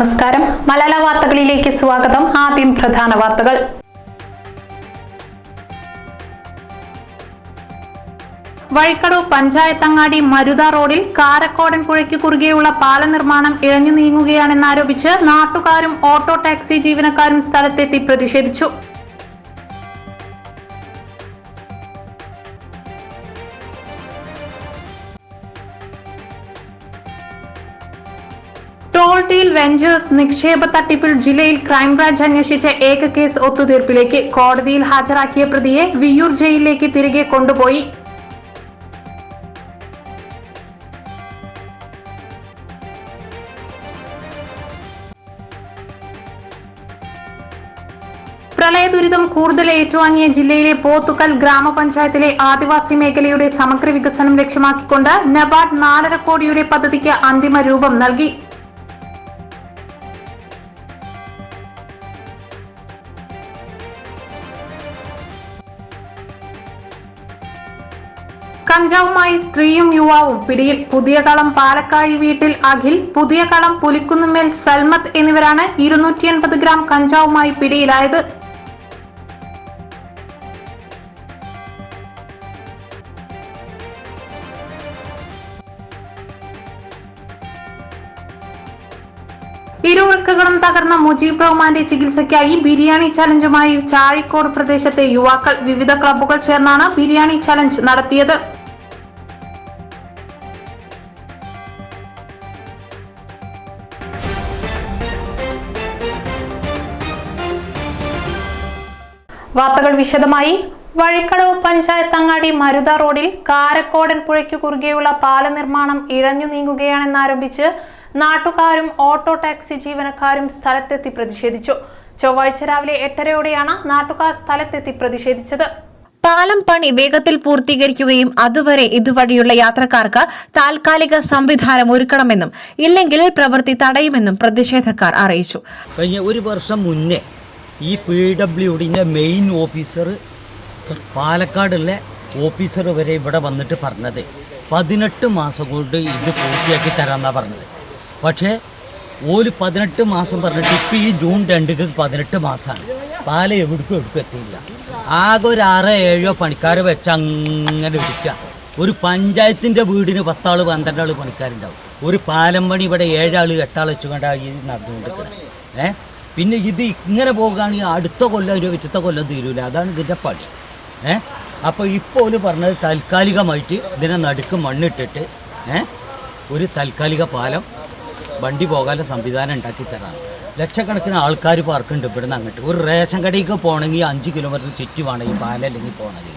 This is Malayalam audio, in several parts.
നമസ്കാരം. മലയാള വാർത്തകളിലേക്ക് സ്വാഗതം. ആദ്യം പ്രധാന വാർത്തകൾ. വഴിക്കടവ് പഞ്ചായത്തങ്ങാടി മരുത റോഡിൽ കാരക്കോടൻ പുഴയ്ക്ക് കുറുകെയുള്ള പാല നിർമ്മാണം ഇഴഞ്ഞു നീങ്ങുകയാണെന്നാരോപിച്ച് നാട്ടുകാരും ഓട്ടോ ടാക്സി ജീവനക്കാരും സ്ഥലത്തെത്തി പ്രതിഷേധിച്ചു. വെഞ്ചേഴ്സ് നിക്ഷേപ തട്ടിപ്പിൽ ജില്ലയിൽ ക്രൈംബ്രാഞ്ച് അന്വേഷിച്ച ഏക കേസ് ഒത്തുതീർപ്പിലേക്ക് കോടതിയിൽ ഹാജരാക്കിയ പ്രതിയെ വിയ്യൂർ ജയിലിലേക്ക് തിരികെ കൊണ്ടുപോയി. പ്രളയ ദുരിതം കൂടുതൽ ഏറ്റുവാങ്ങിയ ജില്ലയിലെ പോത്തുക്കൽ ഗ്രാമപഞ്ചായത്തിലെ ആദിവാസി മേഖലയുടെ സമഗ്ര വികസനം ലക്ഷ്യമാക്കിക്കൊണ്ട് നബാർഡ് നാലര കോടിയുടെ പദ്ധതിക്ക് അന്തിമ രൂപം നൽകി. കഞ്ചാവുമായി സ്ത്രീയും യുവാവും പിടിയിൽ പുതിയ കളം പാലക്കായി വീട്ടിൽ അഖിൽ പുതിയ കളം പുലിക്കുന്നുമേൽ സൽമത്ത് എന്നിവരാണ് ഇരുന്നൂറ്റി എൺപത് ഗ്രാം കഞ്ചാവുമായി പിടിയിലായത്. ഇരുവൃക്കകളും തകർന്ന മുജീബ് റഹ്മാന്റെ ചികിത്സയ്ക്കായി ബിരിയാണി ചലഞ്ചുമായി ചാഴിക്കോട് പ്രദേശത്തെ യുവാക്കൾ വിവിധ ക്ലബ്ബുകൾ ചേർന്നാണ് ബിരിയാണി ചലഞ്ച് നടത്തിയത്. വാർത്തകൾ വിശദമായി. വഴിക്കടവ് പഞ്ചായത്ത് അങ്ങാടി മരുത റോഡിൽ കാരക്കോടൻ പുഴയ്ക്ക് കുറുകെയുള്ള പാല നിർമ്മാണം ഇഴഞ്ഞു നീങ്ങുകയാണെന്നാരോപിച്ച് നാട്ടുകാരും ഓട്ടോ ടാക്സി ജീവനക്കാരും സ്ഥലത്തെത്തി പ്രതിഷേധിച്ചു. ചൊവ്വാഴ്ച രാവിലെ എട്ടരയോടെയാണ് നാട്ടുകാർ സ്ഥലത്തെത്തി പ്രതിഷേധിച്ചത്. പാലം പണി വേഗത്തിൽ പൂർത്തീകരിക്കുകയും അതുവരെ ഇതുവഴിയുള്ള യാത്രക്കാർക്ക് താൽക്കാലിക സംവിധാനം ഒരുക്കണമെന്നും ഇല്ലെങ്കിൽ പ്രവൃത്തി തടയുമെന്നും പ്രതിഷേധക്കാർ അറിയിച്ചു. കഴിഞ്ഞ ഒരു വർഷം മുന്നേ ഈ പി ഡബ്ല്യു ഡിന്റെ മെയിൻ ഓഫീസർ പാലക്കാടുള്ള ഓഫീസർ വരെ ഇവിടെ വന്നിട്ട് പറഞ്ഞത് പതിനെട്ട് മാസം കൊണ്ട് ഇത് പൂർത്തിയാക്കി തരാമെന്നാണ് പറഞ്ഞത്. പക്ഷേ ഒരു പതിനെട്ട് മാസം പറഞ്ഞിട്ട് ഇപ്പം ഈ ജൂൺ രണ്ടിക്ക് പതിനെട്ട് മാസമാണ് പാല എവിടേക്കും എവിടേക്കും എത്തിയില്ല. ആകെ ഒരു ആറോ ഏഴോ പണിക്കാർ വെച്ച് അങ്ങനെ വിളിക്കുക ഒരു പഞ്ചായത്തിന്റെ വീടിന് പത്താൾ പന്ത്രണ്ടാൾ പണിക്കാരുണ്ടാവും. ഒരു പാലം പണി ഇവിടെ ഏഴാൾ എട്ടാൾ വെച്ചുകൊണ്ടാണ് ഈ നടന്നുകൊണ്ടിരിക്കുന്നത് ഏ? പിന്നെ ഇത് ഇങ്ങനെ പോകുകയാണെങ്കിൽ അടുത്ത കൊല്ലം ഒരു വിറ്റത്തെ കൊല്ലം തീരൂല. അതാണ് ഇതിന്റെ പണി. ഏ? അപ്പോൾ ഇപ്പോൾ ഒരു പറഞ്ഞത് താൽക്കാലികമായിട്ട് ഇതിനെ നടുക്ക് മണ്ണിട്ടിട്ട് ഏ? ഒരു താൽക്കാലിക പാലം വണ്ടി പോകാനുള്ള സംവിധാനം ഉണ്ടാക്കി തരാം ലക്ഷക്കണക്കിന് ആൾക്കാർ പാർക്കുണ്ട് ഇവിടുന്ന് അങ്ങോട്ട്. ഒരു റേഷൻ കടയ്ക്ക് പോകണമെങ്കിൽ അഞ്ച് കിലോമീറ്റർ ചുറ്റുമാണ് ഈ പാലം അല്ലെങ്കിൽ പോകണമെങ്കിൽ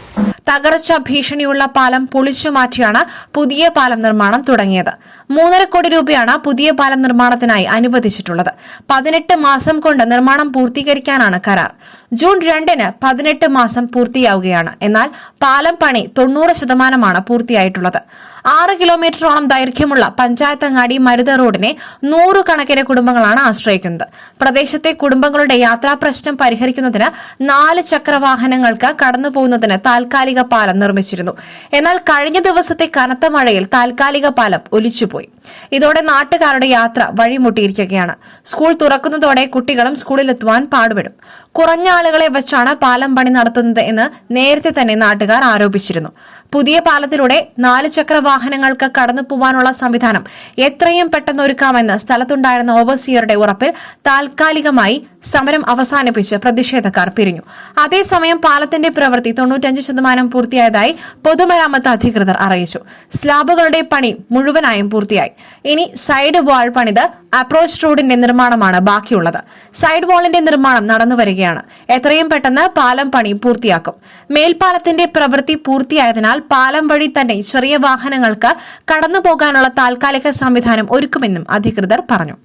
തകർച്ച ഭീഷണിയുള്ള പാലം പൊളിച്ചു മാറ്റിയാണ് പുതിയ പാലം നിർമ്മാണം തുടങ്ങിയത്. മൂന്നര കോടി രൂപയാണ് പുതിയ പാലം നിർമ്മാണത്തിനായി അനുവദിച്ചിട്ടുള്ളത്. പതിനെട്ട് മാസം കൊണ്ട് നിർമ്മാണം പൂർത്തീകരിക്കാനാണ് കരാർ. ജൂൺ രണ്ടിന് പതിനെട്ട് മാസം പൂർത്തിയാവുകയാണ്. എന്നാൽ പാലം പണി തൊണ്ണൂറ് ശതമാനമാണ് പൂർത്തിയായിട്ടുള്ളത്. ആറ് കിലോമീറ്ററോളം ദൈർഘ്യമുള്ള പഞ്ചായത്തങ്ങാടി മരുത റോഡിനെ നൂറുകണക്കിന് കുടുംബങ്ങളാണ് ആശ്രയിക്കുന്നത്. പ്രദേശത്തെ കുടുംബങ്ങളുടെ യാത്രാ പ്രശ്നം പരിഹരിക്കുന്നതിന് നാല് ചക്രവാഹനങ്ങൾക്ക് കടന്നുപോകുന്നതിന് താൽക്കാലിക പാലം നിർമ്മിച്ചിരുന്നു. എന്നാൽ കഴിഞ്ഞ ദിവസത്തെ കനത്ത മഴയിൽ താൽക്കാലിക പാലം ഒലിച്ചുപോയി. ഇതോടെ നാട്ടുകാരുടെ യാത്ര വഴിമുട്ടിയിരിക്കുകയാണ്. സ്കൂൾ തുറക്കുന്നതോടെ കുട്ടികളും സ്കൂളിലെത്തുവാൻ പാടുപെടും. കുറഞ്ഞ ആളുകളെ വെച്ചാണ് പാലം പണി നടത്തുന്നത് എന്ന് നേരത്തെ തന്നെ നാട്ടുകാർ ആരോപിച്ചിരുന്നു. പുതിയ പാലത്തിലൂടെ നാല് ചക്ര വാഹനങ്ങൾക്ക് കടന്നു പോവാനുള്ള സംവിധാനം എത്രയും പെട്ടെന്ന് ഒരുക്കാമെന്ന് സ്ഥലത്തുണ്ടായിരുന്ന ഓവർസിയറുടെ ഉറപ്പിൽ താൽക്കാലികമായി സമരം അവസാനിപ്പിച്ച് പ്രതിഷേധക്കാർ പിരിഞ്ഞു. അതേസമയം പാലത്തിന്റെ പ്രവൃത്തി തൊണ്ണൂറ്റഞ്ച് ശതമാനം പൂർത്തിയായതായി പൊതുമരാമത്ത് അധികൃതർ അറിയിച്ചു. സ്ലാബുകളുടെ പണി മുഴുവനായും പൂർത്തിയായി. ഇനി സൈഡ് വാൾ പണിത് അപ്രോച്ച് റോഡിന്റെ നിർമ്മാണമാണ് ബാക്കിയുള്ളത്. സൈഡ് വാളിന്റെ നിർമ്മാണം നടന്നു വരികയാണ് എത്രയും പെട്ടെന്ന് പാലം പണി പൂർത്തിയാക്കും. മേൽപ്പാലത്തിന്റെ പ്രവൃത്തി പൂർത്തിയായതിനാൽ പാലം വഴി തന്നെ ചെറിയ വാഹനങ്ങൾക്ക് കടന്നു പോകാനുള്ള താൽക്കാലിക സംവിധാനം ഒരുക്കുമെന്നും അധികൃതർ പറഞ്ഞു.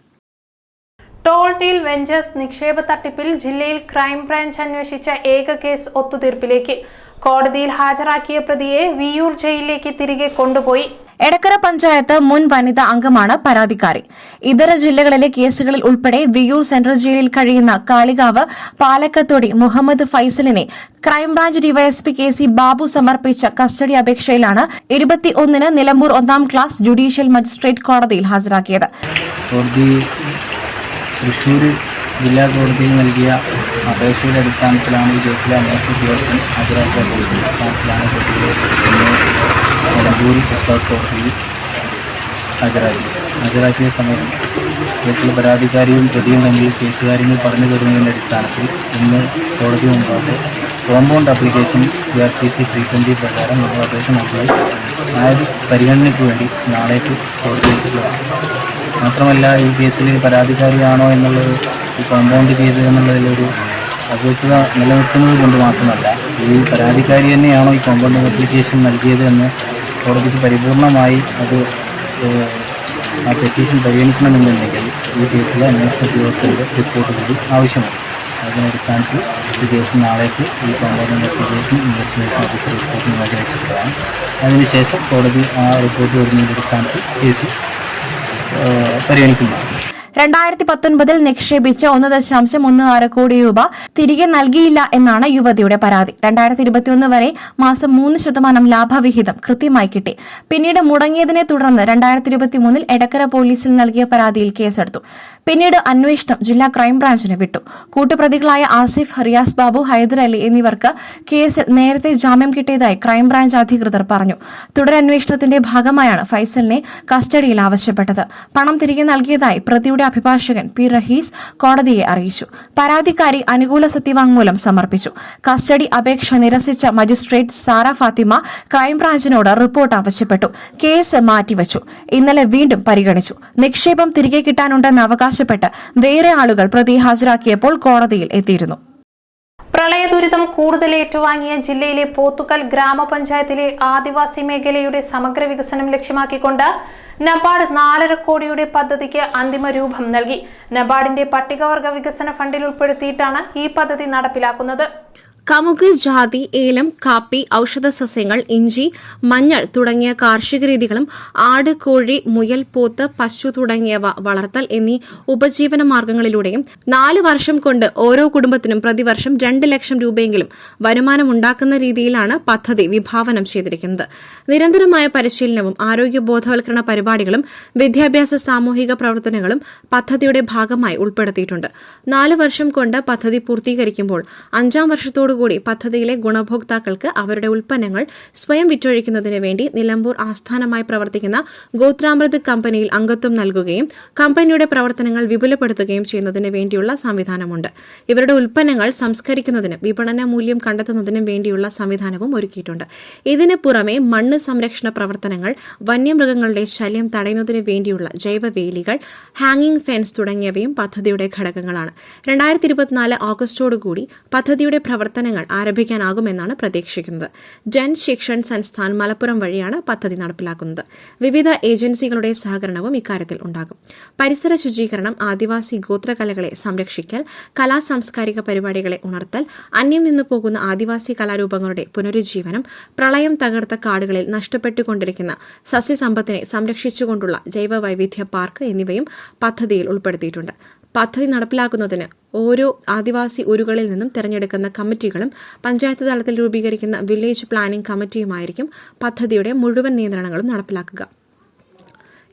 ടോൾ ടീൽ വെഞ്ചേഴ്സ് നിക്ഷേപ തട്ടിപ്പിൽ ജില്ലയിൽ ക്രൈംബ്രാഞ്ച് അന്വേഷിച്ച ഏക കേസ് ഒത്തുതീർപ്പിലേക്ക്. കോടതിയിൽ ഹാജരാക്കിയ പ്രതിയെ വിയൂർ ജയിലിലേക്ക് തിരികെ കൊണ്ടുപോയി. എടക്കര പഞ്ചായത്ത് മുൻ വനിതാ അംഗമാണ് പരാതിക്കാരി. ഇതര ജില്ലകളിലെ കേസുകളിൽ ഉൾപ്പെടെ വിയൂർ സെൻട്രൽ ജയിലിൽ കഴിയുന്ന Kalikavu Palakkathodi Muhammad ഫൈസലിനെ crime branch DYSP K C Babu സമർപ്പിച്ച കസ്റ്റഡി അപേക്ഷയിലാണ് ഇരുപത്തിയൊന്നിന് നിലമ്പൂർ ഒന്നാം ക്ലാസ് ജുഡീഷ്യൽ മജിസ്ട്രേറ്റ് കോടതിയിൽ ഹാജരാക്കിയത്. ജില്ലാ കോടതിയിൽ നൽകിയ അപേക്ഷയുടെ അടിസ്ഥാനത്തിലാണ് ഈ കേസിലെ അന്വേഷണ ഉദ്യോഗസ്ഥൻ ഹാജരാക്കിയ പോലീസിന്റെ അടിസ്ഥാനത്തിലാണ് നിലമ്പൂർ എസ്താസ് കോടതിയിൽ ഹാജരാക്കി ഹാജരാക്കിയ സമയം കേസിലെ പരാതിക്കാരിയും പ്രതിയും തമ്മിൽ കേസുകാര്യങ്ങൾ പറഞ്ഞു തരുന്നതിന്റെ അടിസ്ഥാനത്തിൽ ഇന്ന് കോടതി മുമ്പാകെ compound application C R T C three twenty പ്രകാരം നമ്മൾ അപേക്ഷ നൽകി അതായത് പരിഗണനയ്ക്ക് വേണ്ടി നാളേക്ക് കോടതി വെച്ചിട്ടുള്ളതാണ് മാത്രമല്ല ഈ കേസിൽ പരാതിക്കാരിയാണോ എന്നുള്ളത് ഈ കോമ്പൗണ്ട് ചെയ്ത് എന്നുള്ളതിലൊരു അവ്യക്തത നിലനിർത്തുന്നത് കൊണ്ട് മാത്രമല്ല ഈ പരാതിക്കാരി തന്നെയാണോ ഈ കോമ്പൗണ്ട് ആപ്ലിക്കേഷൻ നൽകിയത് എന്ന് കോടതിക്ക് പരിപൂർണമായി അത് ആ പെറ്റീഷൻ പരിഗണിക്കണമെന്നുണ്ടെങ്കിൽ ഈ കേസിലെ അന്വേഷണ ഉദ്യോഗസ്ഥരുടെ റിപ്പോർട്ട് കൂടി ആവശ്യമാണ്. അതിനടിസ്ഥാനത്തിൽ ഈ കേസ് നാളേക്ക് ഈ കോമ്പൗണ്ട് ഇൻവെസ്റ്റിഗേഷൻ ഇൻവെസ്റ്റിഗേഷൻ ഓഫീസർ റിപ്പോർട്ടിന് വേണ്ടി വെച്ചിട്ടുള്ളതാണ് അതിനുശേഷം കോടതി ആ റിപ്പോർട്ട് വരുന്നതിന്റെ അടിസ്ഥാനത്തിൽ കേസ് പരിഗണിക്കുന്നതാണ്. രണ്ടായിരത്തി പത്തൊൻപതിൽ നിക്ഷേപിച്ച ഒന്ന് ദശാംശം ഒന്ന് ആറ് കോടി രൂപ തിരികെ നൽകിയില്ല എന്നാണ് യുവതിയുടെ പരാതി. രണ്ടായിരത്തി ഇരുപത്തിയൊന്ന് വരെ മാസം മൂന്ന് ശതമാനം ലാഭവിഹിതം കൃത്യമായി കിട്ടി. പിന്നീട് മുടങ്ങിയതിനെ തുടർന്ന് രണ്ടായിരത്തി ഇരുപത്തിമൂന്നിൽ എടക്കര പോലീസിൽ നൽകിയ പരാതിയിൽ കേസെടുത്തു. പിന്നീട് അന്വേഷണം ജില്ലാ ക്രൈംബ്രാഞ്ചിന് വിട്ടു. കൂട്ടുപ്രതികളായ ആസിഫ് ഹറിയാസ് ബാബു ഹൈദർ അലി എന്നിവർക്ക് കേസിൽ നേരത്തെ ജാമ്യം കിട്ടിയതായി ക്രൈംബ്രാഞ്ച് അധികൃതർ പറഞ്ഞു. തുടരന്വേഷണത്തിന്റെ ഭാഗമായാണ് ഫൈസലിനെ കസ്റ്റഡിയിൽ ആവശ്യപ്പെട്ടത്. പണം തിരികെ നൽകിയതായി പ്രതിയുടെ അഭിഭാഷകൻ പി. റഹീസ് കോടതിയെ അറിയിച്ചു. പരാതിക്കാരി അനുകൂല സത്യവാങ്മൂലം സമർപ്പിച്ചു. കസ്റ്റഡി അപേക്ഷ നിരസിച്ച മജിസ്ട്രേറ്റ് സാറ ഫാത്തിമ ക്രൈംബ്രാഞ്ചിനോട് റിപ്പോർട്ട് ആവശ്യപ്പെട്ടു. കേസ് മാറ്റിവച്ചു. ഇന്നലെ വീണ്ടും പരിഗണിച്ചു. നിക്ഷേപം തിരികെ കിട്ടാനുണ്ടെന്ന് അവകാശപ്പെട്ട് വേറെ ആളുകൾ പ്രതി ഹാജരാക്കിയപ്പോൾ കോടതിയിൽ എത്തിയിരുന്നു. പ്രളയ ദുരിതം കൂടുതൽ ഏറ്റുവാങ്ങിയ ജില്ലയിലെ പോത്തുക്കൽ ഗ്രാമപഞ്ചായത്തിലെ ആദിവാസി മേഖലയുടെ സമഗ്ര വികസനം ലക്ഷ്യമാക്കിക്കൊണ്ട് നബാർഡ് നാലര കോടിയുടെ പദ്ധതിക്ക് അന്തിമ രൂപം നൽകി. നബാർഡിന്റെ പട്ടികവർഗ വികസന ഫണ്ടിൽ ഉൾപ്പെടുത്തിയിട്ടാണ് ഈ പദ്ധതി നടപ്പിലാക്കുന്നത്. കമുക് ജാതി ഏലം കാപ്പി ഔഷധ സസ്യങ്ങൾ ഇഞ്ചി മഞ്ഞൾ തുടങ്ങിയ കാർഷിക രീതികളും ആട് കോഴി മുയൽ പോത്ത് പശു തുടങ്ങിയവ വളർത്തൽ എന്നീ ഉപജീവന മാർഗങ്ങളിലൂടെയും നാല് വർഷം കൊണ്ട് ഓരോ കുടുംബത്തിനും പ്രതിവർഷം രണ്ട് ലക്ഷം രൂപയെങ്കിലും വരുമാനമുണ്ടാക്കുന്ന രീതിയിലാണ് പദ്ധതി വിഭാവനം ചെയ്തിരിക്കുന്നത്. നിരന്തരമായ പരിശീലനവും ആരോഗ്യ ബോധവൽക്കരണ പരിപാടികളും വിദ്യാഭ്യാസ സാമൂഹിക പ്രവർത്തനങ്ങളും പദ്ധതിയുടെ ഭാഗമായി ഉൾപ്പെടുത്തിയിട്ടുണ്ട്. നാല് വർഷം കൊണ്ട് പദ്ധതി പൂർത്തീകരിക്കുമ്പോൾ അഞ്ചാം വർഷത്തോടുകൂടി പദ്ധതിയിലെ ഗുണഭോക്താക്കൾക്ക് അവരുടെ ഉൽപ്പന്നങ്ങൾ സ്വയം വിറ്റൊഴിക്കുന്നതിന് വേണ്ടി നിലമ്പൂർ ആസ്ഥാനമായി പ്രവർത്തിക്കുന്ന ഗോത്രാമൃത് കമ്പനിയിൽ അംഗത്വം നൽകുകയും കമ്പനിയുടെ പ്രവർത്തനങ്ങൾ വിപുലപ്പെടുത്തുകയും ചെയ്യുന്നതിന് വേണ്ടിയുള്ള സംവിധാനമുണ്ട്. ഇവരുടെ ഉൽപ്പന്നങ്ങൾ സംസ്കരിക്കുന്നതിനും വിപണന മൂല്യം കണ്ടെത്തുന്നതിനും വേണ്ടിയുള്ള സംവിധാനവും ഒരുക്കിയിട്ടുണ്ട്. ഇതിന് പുറമെ മണ്ണ് സംരക്ഷണ പ്രവർത്തനങ്ങൾ വന്യമൃഗങ്ങളുടെ ശല്യം തടയുന്നതിന് വേണ്ടിയുള്ള ജൈവവേലികൾ ഹാങ്ങിംഗ് ഫെൻസ് തുടങ്ങിയവയും പദ്ധതിയുടെ ഘടകങ്ങളാണ്. രണ്ടായിരത്തി ഇരുപത്തിനാല് ഓഗസ്റ്റോടുകൂടി പദ്ധതിയുടെ പ്രവർത്തനങ്ങൾ ആരംഭിക്കാനാകുമെന്നാണ് പ്രതീക്ഷിക്കുന്നത്. ജൻ ശിക്ഷൺ സംസ്ഥാൻ മലപ്പുറം വഴിയാണ് പദ്ധതി നടപ്പിലാക്കുന്നത്. വിവിധ ഏജൻസികളുടെ സഹകരണവും ഇക്കാര്യത്തിൽ ഉണ്ടാകും. പരിസര ശുചീകരണം ആദിവാസി ഗോത്രകലകളെ സംരക്ഷിക്കൽ കലാ സാംസ്കാരിക പരിപാടികളെ ഉണർത്തൽ അന്യം നിന്നു പോകുന്ന ആദിവാസി കലാരൂപങ്ങളുടെ പുനരുജ്ജീവനം പ്രളയം തകർത്ത കാടുകളിൽ നഷ്ടപ്പെട്ടുകൊണ്ടിരിക്കുന്ന സസ്യസമ്പത്തിനെ സംരക്ഷിച്ചുകൊണ്ടുള്ള ജൈവ വൈവിധ്യ പാർക്ക് എന്നിവയും പദ്ധതിയിൽ ഉൾപ്പെടുത്തിയിട്ടുണ്ട്. പദ്ധതി നടപ്പിലാക്കുന്നതിന് ഓരോ ആദിവാസി ഊരുകളിൽ നിന്നും തിരഞ്ഞെടുക്കുന്ന കമ്മിറ്റികളും പഞ്ചായത്ത് തലത്തിൽ രൂപീകരിക്കുന്ന വില്ലേജ് പ്ലാനിംഗ് കമ്മിറ്റിയുമായിരിക്കും പദ്ധതിയുടെ മുഴുവൻ നിയന്ത്രണങ്ങളും നടപ്പിലാക്കുക.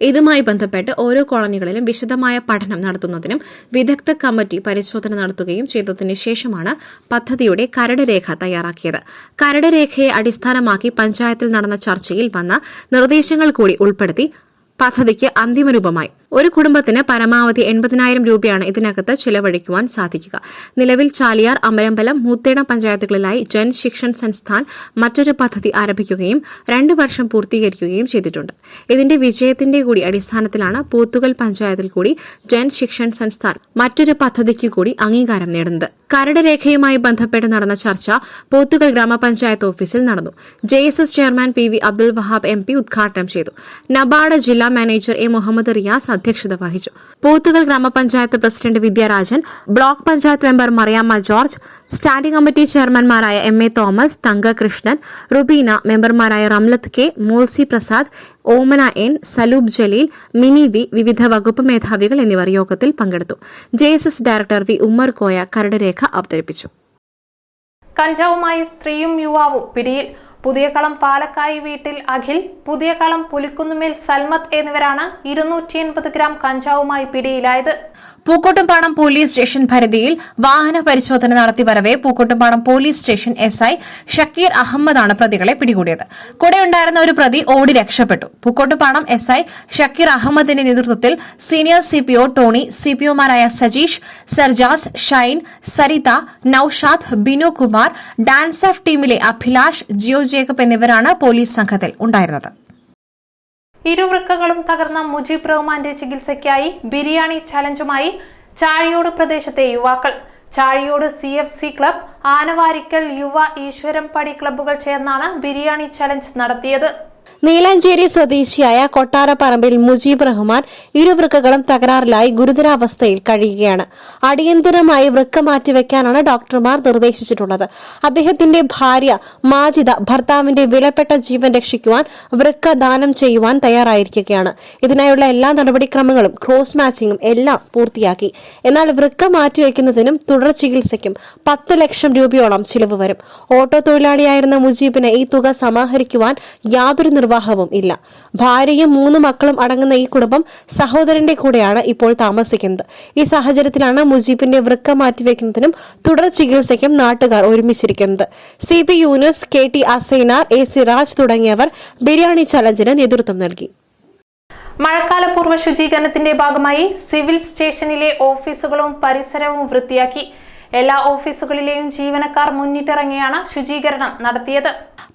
ഇതുമായി ബന്ധപ്പെട്ട് ഓരോ കോളനികളിലും വിശദമായ പഠനം നടത്തുന്നതിനും വിദഗ്ധ കമ്മിറ്റി പരിശോധന നടത്തുകയും ചെയ്തതിനു ശേഷമാണ് പദ്ധതിയുടെ കരട് രേഖ തയ്യാറാക്കിയത്. കരട് രേഖയെ അടിസ്ഥാനമാക്കി പഞ്ചായത്തിൽ നടന്ന ചർച്ചയിൽ വന്ന നിർദ്ദേശങ്ങൾ കൂടി ഉൾപ്പെടുത്തി പദ്ധതിക്ക് അന്തിമരൂപമായി ഒരു കുടുംബത്തിന് പരമാവധി എൺപതിനായിരം രൂപയാണ് ഇതിനകത്ത് ചിലവഴിക്കുവാൻ സാധിക്കുക. നിലവിൽ ചാലിയാർ അമരമ്പലം മൂത്തേട പഞ്ചായത്തുകളിലായി ജൻ ശിക്ഷൺ സംസ്ഥാൻ മറ്റൊരു പദ്ധതി ആരംഭിക്കുകയും രണ്ട് വർഷം പൂർത്തീകരിക്കുകയും ചെയ്തിട്ടുണ്ട്. ഇതിന്റെ വിജയത്തിന്റെ കൂടി അടിസ്ഥാനത്തിലാണ് പോത്തുകൽ പഞ്ചായത്തിൽ കൂടി ജൻ ശിക്ഷൺ സംസ്ഥാൻ മറ്റൊരു പദ്ധതിക്ക് കൂടി അംഗീകാരം നേടുന്നത്. കരട് രേഖയുമായി ബന്ധപ്പെട്ട് നടന്ന ചർച്ച പോത്തുകൽ ഗ്രാമപഞ്ചായത്ത് ഓഫീസിൽ നടന്നു. J S S chairman P V Abdul Wahab M P ഉദ്ഘാടനം ചെയ്തു. നബാർഡ് ജില്ലാ മാനേജർ എ മുഹമ്മദ് റിയാസ് അധ്യക്ഷത വഹിച്ചു. പോത്തുകൾ ഗ്രാമപഞ്ചായത്ത് president Vidyarajan block panchayat member Mariyamma George standing committee ചെയർമാൻമാരായ M A Thomas Thankakrishnan Rubeena മെമ്പർമാരായ Ramlath K Molsy Prasad Omana N Saloob Jaleel Mini V വിവിധ വകുപ്പ് മേധാവികൾ എന്നിവർ യോഗത്തിൽ പങ്കെടുത്തു. J S S director V Ummer Koya കരട് രേഖ അവതരിപ്പിച്ചു. കഞ്ചാവുമായി സ്ത്രീയും യുവാവും പിടിയിൽ പുതിയകളം പാലക്കായി വീട്ടിൽ അഖിൽ പുതിയകളം പുലിക്കുന്നുമേൽ സൽമത്ത് എന്നിവരാണ് ഇരുന്നൂറ്റി എൺപത് ഗ്രാം കഞ്ചാവുമായി പിടിയിലായത്. പൂക്കോട്ടുംപാടം പോലീസ് സ്റ്റേഷൻ പരിധിയിൽ വാഹന പരിശോധന നടത്തി വരവെ Pookkottumpadam police station S I Shakeer അഹമ്മദാണ് പ്രതികളെ പിടികൂടിയത്. കൂടെയുണ്ടായിരുന്ന ഒരു പ്രതി ഓടി രക്ഷപ്പെട്ടു. പൂക്കോട്ടുംപാടം എസ് ഐ ഷക്കീർ അഹമ്മദിന്റെ നേതൃത്വത്തിൽ senior C P O Tony C P ഒമാരായ Sajeesh Sarjas Shine Saritha Noushad Binu Kumar DANSAF ടീമിലെ അഭിലാഷ് ജിയോ ജേക്കബ് എന്നിവരാണ് പോലീസ് സംഘത്തിൽ ഉണ്ടായിരുന്നത്. ഇരുവൃക്കകളും തകർന്ന മുജീബ് റഹ്മാന്റെ ചികിത്സയ്ക്കായി ബിരിയാണി ചലഞ്ചുമായി ചാഴിയോട് പ്രദേശത്തെ യുവാക്കൾ. Chazhiyodu C F C club Anavarikkal യുവ ഈശ്വരം പടി ക്ലബ്ബുകൾ ചേർന്നാണ് ബിരിയാണി ചലഞ്ച് നടത്തിയത്. നീലാഞ്ചേരി സ്വദേശിയായ കൊട്ടാരപ്പറമ്പിൽ മുജീബ് റഹ്മാൻ ഇരുവൃക്കകളും തകരാറിലായി ഗുരുതരാവസ്ഥയിൽ കഴിയുകയാണ്. അടിയന്തരമായി വൃക്ക മാറ്റിവെക്കാനാണ് ഡോക്ടർമാർ നിർദ്ദേശിച്ചിട്ടുള്ളത്. അദ്ദേഹത്തിന്റെ ഭാര്യ മാജിദ ഭർത്താവിന്റെ വിലപ്പെട്ട ജീവൻ രക്ഷിക്കുവാൻ വൃക്ക ദാനം ചെയ്യുവാൻ തയ്യാറായിരിക്കുകയാണ്. ഇതിനായുള്ള എല്ലാ നടപടിക്രമങ്ങളും ക്രോസ് മാച്ചിങ്ങും എല്ലാം പൂർത്തിയാക്കി. എന്നാൽ വൃക്ക മാറ്റിവെക്കുന്നതിനും തുടർ ചികിത്സയ്ക്കും പത്ത് ലക്ഷം രൂപയോളം ചിലവ് വരും. ഓട്ടോ തൊഴിലാളിയായിരുന്ന മുജീബിന് ഈ തുക സമാഹരിക്കുവാൻ യാതൊരു നിർവാഹവും ഇല്ല. ഭാര്യയും മൂന്ന് മക്കളും അടങ്ങുന്ന ഈ കുടുംബം സഹോദരന്റെ കൂടെയാണ് ഇപ്പോൾ താമസിക്കുന്നത്. ഈ സാഹചര്യത്തിലാണ് മുജീബിന്റെ വൃക്ക മാറ്റിവെക്കുന്നതിനും തുടർ ചികിത്സയ്ക്കും നാട്ടുകാർ ഒരുമിച്ചിരിക്കുന്നത്. C P Yunus K T Asainar A Siraj തുടങ്ങിയവർ ബിരിയാണി ചലഞ്ചിന് നേതൃത്വം നൽകി. മഴക്കാലപൂർവ ശുചീകരണത്തിന്റെ ഭാഗമായി സിവിൽ സ്റ്റേഷനിലെ ഓഫീസുകളും പരിസരവും വൃത്തിയാക്കി. എല്ലാ ഓഫീസുകളിലെയും ജീവനക്കാർ മുന്നിട്ടിറങ്ങിയാണ് ശുചീകരണം നടത്തിയത്.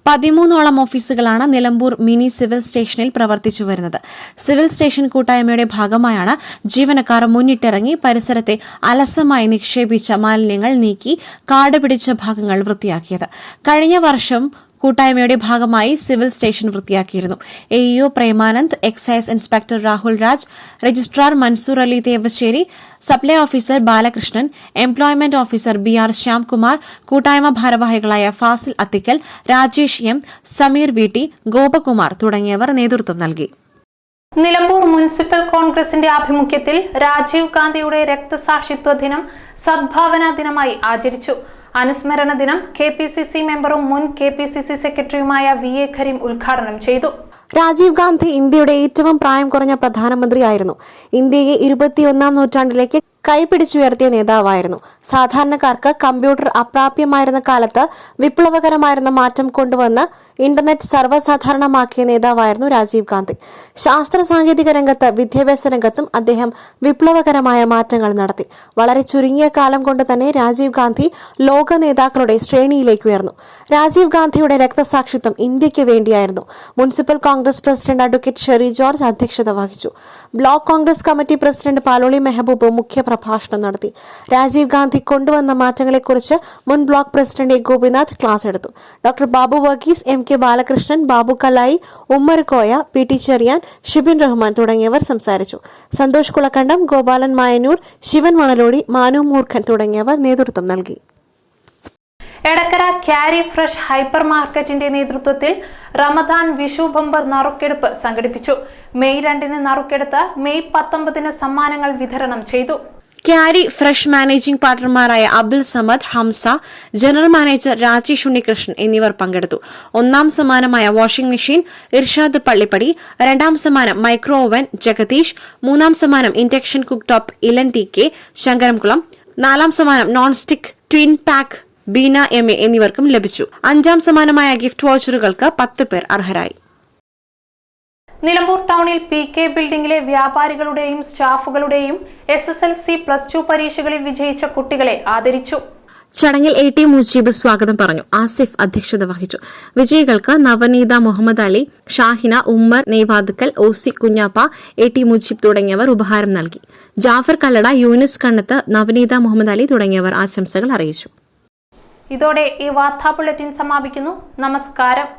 പതിമൂന്നോളം ഓഫീസുകളാണ് നിലമ്പൂർ മിനി സിവിൽ സ്റ്റേഷനിൽ പ്രവർത്തിച്ചു വരുന്നത്. സിവിൽ സ്റ്റേഷൻ കൂട്ടായ്മയുടെ ഭാഗമായാണ് ജീവനക്കാർ മുന്നിട്ടിറങ്ങി പരിസരത്തെ അലസമായി നിക്ഷേപിച്ച മാലിന്യങ്ങൾ നീക്കി കാട് പിടിച്ച ഭാഗങ്ങൾ വൃത്തിയാക്കിയത്. കഴിഞ്ഞ വർഷം കൂട്ടായ്മയുടെ ഭാഗമായി civil station വൃത്തിയാക്കിയിരുന്നു. A EO Premanand excise inspector Rahul Raj registrar Mansoor Ali Devasseri supply officer Balakrishnan employment officer B R Shyamkumar കൂട്ടായ്മ ഭാരവാഹികളായ Fasil Athikkal Rajesh M Sameer V T Gopakumar തുടങ്ങിയവർ നേതൃത്വം നൽകി. നിലമ്പൂർ മുനിസിപ്പൽ കോൺഗ്രസിന്റെ ആഭിമുഖ്യത്തിൽ രാജീവ് ഗാന്ധിയുടെ രക്തസാക്ഷിത്വ ദിനം സദ്ഭാവനാ ദിനമായി ആചരിച്ചു. അനുസ്മരണ ദിനം കെ പി സി സി മെമ്പറും മുൻ കെ പി സി സി സെക്രട്ടറിയുമായ വി എ ഖരീം ഉദ്ഘാടനം ചെയ്തു. രാജീവ് ഗാന്ധി ഇന്ത്യയുടെ ഏറ്റവും പ്രായം കുറഞ്ഞ പ്രധാനമന്ത്രിയായിരുന്നു. ഇന്ത്യയെ ഇരുപത്തിയൊന്നാം നൂറ്റാണ്ടിലേക്ക് കൈപിടിച്ചുയർത്തിയ നേതാവായിരുന്നു. സാധാരണക്കാർക്ക് കമ്പ്യൂട്ടർ അപ്രാപ്യമായിരുന്ന കാലത്ത് വിപ്ലവകരമായിരുന്ന മാറ്റം കൊണ്ടുവന്ന് ഇന്റർനെറ്റ് സർവസാധാരണമാക്കിയ നേതാവായിരുന്നു രാജീവ് ഗാന്ധി. ശാസ്ത്ര സാങ്കേതിക രംഗത്ത് വിദ്യാഭ്യാസ രംഗത്തും അദ്ദേഹം വിപ്ലവകരമായ മാറ്റങ്ങൾ നടത്തി. വളരെ ചുരുങ്ങിയ കാലം കൊണ്ട് തന്നെ രാജീവ് ഗാന്ധി ലോക നേതാക്കളുടെ ശ്രേണിയിലേക്ക് ഉയർന്നു. രാജീവ് ഗാന്ധിയുടെ രക്തസാക്ഷിത്വം ഇന്ത്യയ്ക്ക് വേണ്ടിയായിരുന്നു. Municipal Congress president advocate Sherry George അധ്യക്ഷത വഹിച്ചു. Block Congress committee president Paloli Mehaboob മുഖ്യപ്രഭാഷണം നടത്തി. രാജീവ് ഗാന്ധി കൊണ്ടുവന്ന മാറ്റങ്ങളെക്കുറിച്ച് മുൻ block president A Gopinath class എടുത്തു. Doctor Babu Varghese M K Balakrishnan Babu Kalayi Ummer Koya P T Cherian Shibin Rahman തുടങ്ങിയവർ സംസാരിച്ചു. സന്തോഷ് കുളക്കണ്ടം ഗോപാലൻ മായനൂർ ശിവൻ മണലോടി മാനു മൂർഖൻ തുടങ്ങിയവർ നേതൃത്വം നൽകി. എടക്കര ക്യാരി ഫ്രഷ് ഹൈപ്പർ മാർക്കറ്റിന്റെ നേതൃത്വത്തിൽ റമദാൻ വിഷു ബമ്പർ നറുക്കെടുപ്പ് സംഘടിപ്പിച്ചു. മെയ് രണ്ടിന് നറുക്കെടുത്ത് മെയ് പത്തൊമ്പതിന് സമ്മാനങ്ങൾ വിതരണം ചെയ്തു. ക്യാരി ഫ്രഷ് മാനേജിംഗ് പാർട്ണർമാരായ അബ്ദുൽ സമദ് ഹംസ ജനറൽ മാനേജർ രാജേഷ് ഉണ്ണികൃഷ്ണൻ എന്നിവർ പങ്കെടുത്തു. ഒന്നാം സമ്മാനമായ വാഷിംഗ് മെഷീൻ ഇർഷാദ് പള്ളിപ്പടി രണ്ടാം സമ്മാനം മൈക്രോ ഓവൻ ജഗദീഷ് മൂന്നാം സമ്മാനം induction cook top Elan T K Sankaramkulam നാലാം സമ്മാനം non stick twin pack Beena M A എന്നിവർക്കും ലഭിച്ചു. അഞ്ചാം സമ്മാനമായ ഗിഫ്റ്റ് വൗച്ചറുകൾക്ക് പത്ത് പേർ അർഹരായി. നിലമ്പൂർ ടൗണിൽ പി കെ ബിൽഡിംഗിലെ വ്യാപാരികളുടെയും സ്റ്റാഫുകളുടെയും S S L C plus two പരീക്ഷകളിൽ വിജയിച്ച കുട്ടികളെ ആദരിച്ചു. ചടങ്ങിൽ എ ടി മുജീബ് സ്വാഗതം പറഞ്ഞു. ആസിഫ് അധ്യക്ഷത വഹിച്ചു. വിജയികൾക്ക് Navaneetha Muhammad Ali Shahina Ummer Neyvadukkal O C Kunjappa A T Mujeeb തുടങ്ങിയവർ ഉപഹാരം നൽകി. ജാഫർ കല്ലട യൂനിസ് കണ്ണത്ത് നവനീത മുഹമ്മദ് അലി തുടങ്ങിയവർ ആശംസകൾ അറിയിച്ചു. ഇതോടെ ഈ വാർത്താ ബുള്ളറ്റിൻ സമാപിക്കുന്നു. നമസ്കാരം.